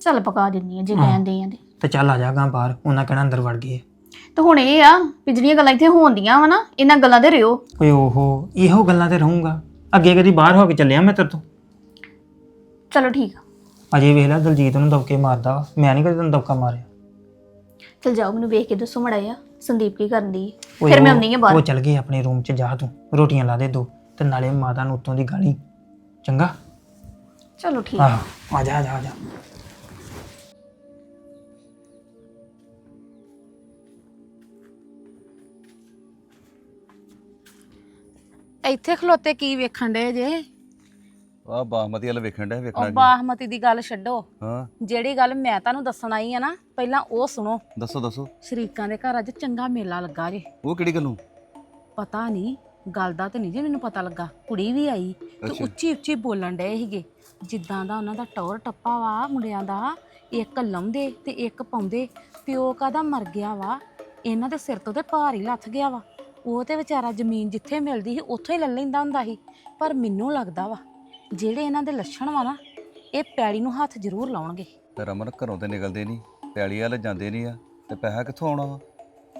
ਚੱਲ ਪਕਾ ਦਿੰਨੀ ਆ ਜੇ। ਕਹਿੰਦੇ ਆ ਤੇ। ਤੇ ਚੱਲ ਆ ਜਾ ਗਾਂ ਬਾਹਰ ਉਹਨਾਂ ਕਹਿਣਾ ਅੰਦਰ ਵੜ ਗਏ। ਤੇ ਹੁਣ ਇਹ ਆ ਵੀ ਜਿਹੜੀਆਂ ਗੱਲਾਂ ਇੱਥੇ ਹੋਣਦੀਆਂ ਵਾ ਨਾ ਇਹਨਾਂ ਗੱਲਾਂ ਤੇ ਰਿਓ। ਓਏ ਓਹੋ ਇਹੋ ਗੱਲਾਂ ਤੇ ਰਹੂੰਗਾ। ਅੱਗੇ ਕਦੀ ਬਾਹਰ ਹੋ ਕੇ ਚੱਲਿਆ ਮੈਂ ਤੇਰੇ ਤੋਂ? ਚਲੋ ਠੀਕ ਆ। ਅਜੇ ਵੇਖ ਲੈ ਦਲਜੀਤ ਨੂੰ ਦਬਕੇ ਮਾਰਦਾ ਵਾ। ਮੈਂ ਨਹੀਂ ਕਦੇ ਤੈਨੂੰ ਦਬਕਾ ਮਾਰਿਆ। ਚਲ ਜਾਓ ਮੈਨੂੰ ਵੇਖ ਕੇ ਦੱਸੋ ਮੜਾ ਆ ਸੰਦੀਪ ਕੀ ਕਰਨ ਦੀ ਓਏ ਫਿਰ ਮੈਂ ਉਹ- ਆਉਂਦੀ ਆ ਬਾਹਰ। ਉਹ ਚੱਲ ਗਈ ਆਪਣੇ ਰੂਮ 'ਚ ਜਾ ਤੂੰ। ਰੋਟੀਆਂ ਲਾ ਦੇ ਦੋ ਤੇ ਨਾਲੇ ਮਾਤਾ ਨੂੰ ਉੱਤੋਂ ਦੀ ਗਾਲੀ। ਚੰਗਾ? ਚਲੋ ਠੀਕ ਆ। ਆਹ ਆ ਜਾ ਆ ਜਾ ਆ ਜਾ। ਇੱਥੇ ਖਲੋਤੇ ਕੀ ਵੇਖਣ ਦੇ ਜੇ? ਆ ਬਾਸਮਤੀ ਵਾਲ ਵੇਖਣ ਡਿਆ ਵੇਖਣਾ ਉਹ ਕੀ? ਬਾਹਮਤੀ ਦੀ ਗੱਲ ਛੱਡੋ। ਹਾਂ। ਜਿਹੜੀ ਗੱਲ ਮੈਂ ਤੁਹਾਨੂੰ ਦੱਸਣ ਆਈ ਆ ਨਾ ਪਹਿਲਾਂ ਉਹ ਸੁਣੋ। ਦੱਸੋ ਦੱਸੋ। ਸ਼ਰੀਕਾਂ ਦੇ ਘਰ ਅੱਜ ਚੰਗਾ ਮੇਲਾ ਲੱਗਾ ਜੇ। ਉਹ ਕਿਹੜੀ ਗੱਲੋਂ? ਪਤਾ ਨਹੀਂ ਗੱਲ ਦਾ ਤੇ ਨਹੀਂ ਜੇ ਮੈਨੂੰ ਪਤਾ ਲੱਗਾ। ਕੁੜੀ ਵੀ ਆਈ ਤੇ ਅੱਛਾ। ਉੱਚੀ ਉੱਚੀ ਬੋਲਣ ਡਏ ਸੀਗੇ। ਜਿੱਦਾਂ ਦਾ ਉਹਨਾਂ ਦਾ ਟੌਰ ਟੱਪਾ ਵਾ ਮੁੰਡਿਆਂ ਦਾ ਇੱਕ ਲਾਉਂਦੇ ਤੇ ਇੱਕ ਪਾਉਂਦੇ ਪਿਓ ਕਾਦਾ ਮਰ ਗਿਆ ਵਾ? ਇਹਨਾਂ ਦੇ ਸਿਰ ਤੋਂ ਤੇ ਭਾਰ ਹੀ ਲੱਥ ਗਿਆ ਵਾ। ਉਹ ਤੇ ਵਿਚਾਰਾ ਜ਼ਮੀਨ ਜਿੱਥੇ ਮਿਲਦੀ ਸੀ ਉੱਥੋਂ ਹੀ ਲੈ ਲੈਂਦਾ ਹੁੰਦਾ ਸੀ। ਪਰ ਮੈਨੂੰ ਲੱਗਦਾ ਵਾ ਜਿਹੜੇ ਇਹਨਾਂ ਦੇ ਲੱਛਣ ਵਾ ਨਾ ਇਹ ਪੈੜੀ ਨੂੰ ਹੱਥ ਜ਼ਰੂਰ ਲਾਉਣਗੇ। ਤੇ ਰਮਨ ਘਰੋਂ ਤੇ ਨਿਕਲਦੇ ਨਹੀਂ ਪੈਲੀ ਵਾਲੇ ਜਾਂਦੇ ਨਹੀਂ ਆ ਤੇ ਪੈਸਾ ਕਿੱਥੋਂ ਆਉਣਾ ਵਾ?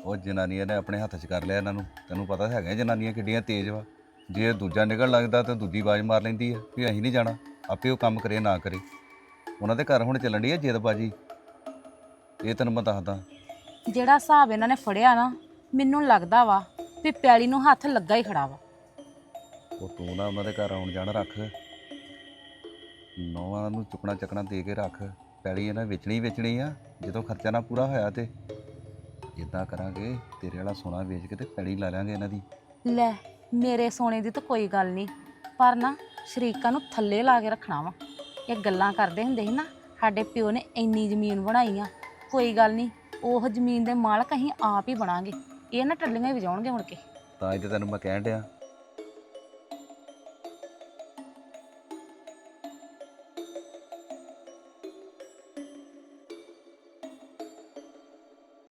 ਉਹ ਜਨਾਨੀਆਂ ਨੇ ਆਪਣੇ ਹੱਥ 'ਚ ਕਰ ਲਿਆ ਇਹਨਾਂ ਨੂੰ। ਤੈਨੂੰ ਪਤਾ ਤਾਂ ਹੈਗਾ ਜਨਾਨੀਆਂ ਕਿੱਡੀਆਂ ਤੇਜ਼ ਵਾ। ਜੇ ਦੂਜਾ ਨਿਕਲ ਲੱਗਦਾ ਤੇ ਦੂਜੀ ਆਵਾਜ਼ ਮਾਰ ਲੈਂਦੀ ਆ ਵੀ ਅਸੀਂ ਨਹੀਂ ਜਾਣਾ ਆਪੇ ਉਹ ਕੰਮ ਕਰੇ ਨਾ ਕਰੇ। ਉਹਨਾਂ ਦੇ ਘਰ ਹੁਣ ਚੱਲਣ ਡਈ ਆ ਜਿੱਦਬਾਜੀ ਇਹ ਤੈਨੂੰ ਮੈਂ ਦੱਸਦਾ। ਜਿਹੜਾ ਹਿਸਾਬ ਇਹਨਾਂ ਨੇ ਫੜਿਆ ਨਾ ਮੈਨੂੰ ਲੱਗਦਾ ਵਾ ਵੀ ਪੈੜੀ ਨੂੰ ਹੱਥ ਲੱਗਾ ਹੀ ਖੜਾ ਵਾ। ਉਹ ਤੂੰ ਨਾ ਉਹਨਾਂ ਦੇ ਘਰ ਆਉਣ ਜਾਣ ਰੱਖ। ਨੌਵਾਂ ਨੂੰ ਚੁੱਕਣਾ ਚੱਕਣਾ ਦੇ ਕੇ ਰੱਖ। ਪੈਲੀ ਇਹਨਾਂ ਵੇਚਣੀ ਹੀ ਵੇਚਣੀ ਆ। ਜਦੋਂ ਖਰਚਾ ਨਾ ਪੂਰਾ ਹੋਇਆ ਤੇ ਇਦਾਂ ਕਰਾਂਗੇ ਤੇਰੇ ਵਾਲਾ ਸੋਨਾ ਵੇਚ ਕੇ ਤੇ ਪੈਲੀ ਲਾ ਲਾਂਗੇ ਇਹਨਾਂ ਦੀ। ਲੈ ਮੇਰੇ ਸੋਨੇ ਦੀ ਤਾਂ ਕੋਈ ਗੱਲ ਨਹੀਂ। ਪਰ ਨਾ ਸ਼ਰੀਕਾਂ ਨੂੰ ਥੱਲੇ ਲਾ ਕੇ ਰੱਖਣਾ ਵਾ। ਇਹ ਗੱਲਾਂ ਕਰਦੇ ਹੁੰਦੇ ਸੀ ਨਾ ਸਾਡੇ ਪਿਓ ਨੇ ਇੰਨੀ ਜ਼ਮੀਨ ਬਣਾਈ ਆ। ਕੋਈ ਗੱਲ ਨਹੀਂ ਉਹ ਜ਼ਮੀਨ ਦੇ ਮਾਲਕ ਅਸੀਂ ਆਪ ਹੀ ਬਣਾਂਗੇ। ਇਹ ਨਾ ਟੱਲੀਆਂ ਹੀ ਵਜਾਉਣਗੇ ਮੁੜ ਕੇ। ਤਾਂ ਇਹ ਤੇ ਤੈਨੂੰ ਮੈਂ ਕਹਿਣ ਡਿਆ।